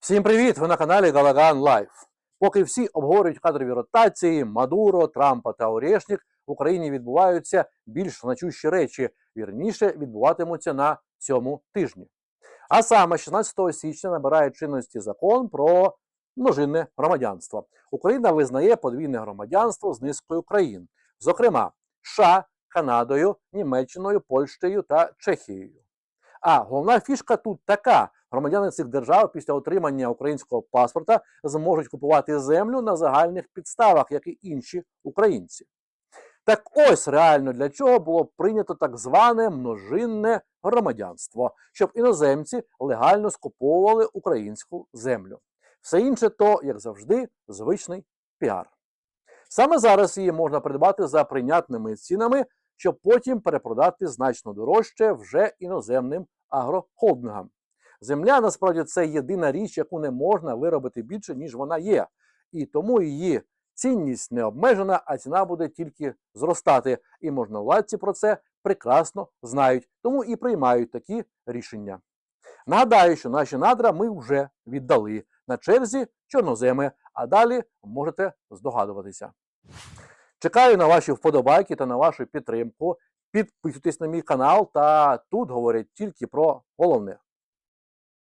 Всім привіт! Ви на каналі Галаган Лайф. Поки всі обговорюють кадрові ротації, Мадуро, Трампа та Орешник, в Україні відбуваються більш значущі речі, вірніше відбуватимуться на цьому тижні. А саме 16 січня набирає чинності закон про множинне громадянство. Україна визнає подвійне громадянство з низкою країн, зокрема США, Канадою, Німеччиною, Польщею та Чехією. А головна фішка тут така: громадяни цих держав після отримання українського паспорта зможуть купувати землю на загальних підставах, як і інші українці. Так ось реально для чого було прийнято так зване множинне громадянство, щоб іноземці легально скуповували українську землю. Все інше то, як завжди, звичний піар. Саме зараз її можна придбати за прийнятними цінами, щоб потім перепродати значно дорожче вже іноземним агрохолдингам. Земля насправді це єдина річ, яку не можна виробити більше, ніж вона є. І тому її цінність не обмежена, а ціна буде тільки зростати. І можновладці про це прекрасно знають, тому і приймають такі рішення. Нагадаю, що наші надра ми вже віддали на черзі чорноземи, а далі можете здогадуватися. Чекаю на ваші вподобайки та на вашу підтримку. Підписуйтесь на мій канал, та тут говорять тільки про головне.